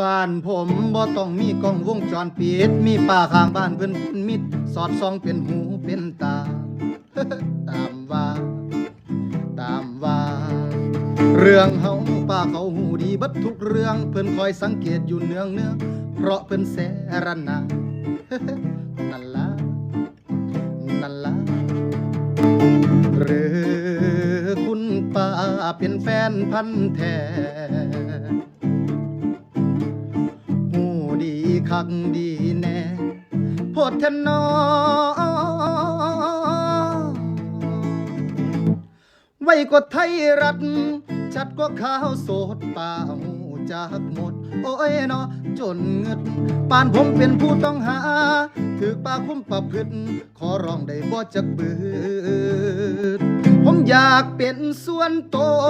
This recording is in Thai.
บ้านผมบ่ต้องมีกล้องวงจรปิด มีป้าข้างบ้านเพิ่นเป็นมิตร สอดส่องเป็นหูเป็นตา ตามว่า ตามว่า เรื่องเฮาป้าเขาหูดีบัดทุกเรื่องเพิ่นคอยสังเกตอยู่เนืองเนืองเพราะเพิ่นแสรนานั่นละนั่นละหรือคุณป้าเป็นแฟนพันธ์แท้ คักดีแน่โพดทนอไว้ก็ไทยรัฐ ชัดก็ข่าวโสดป่าหูจากหมด โอ้ยเนาะจนเงึดปานผมเป็นผู้ต้องหา ถือป่าคุ้มประพฤติขอร้องได้บ่จักบืดผมอยากเป็นส่วนตัว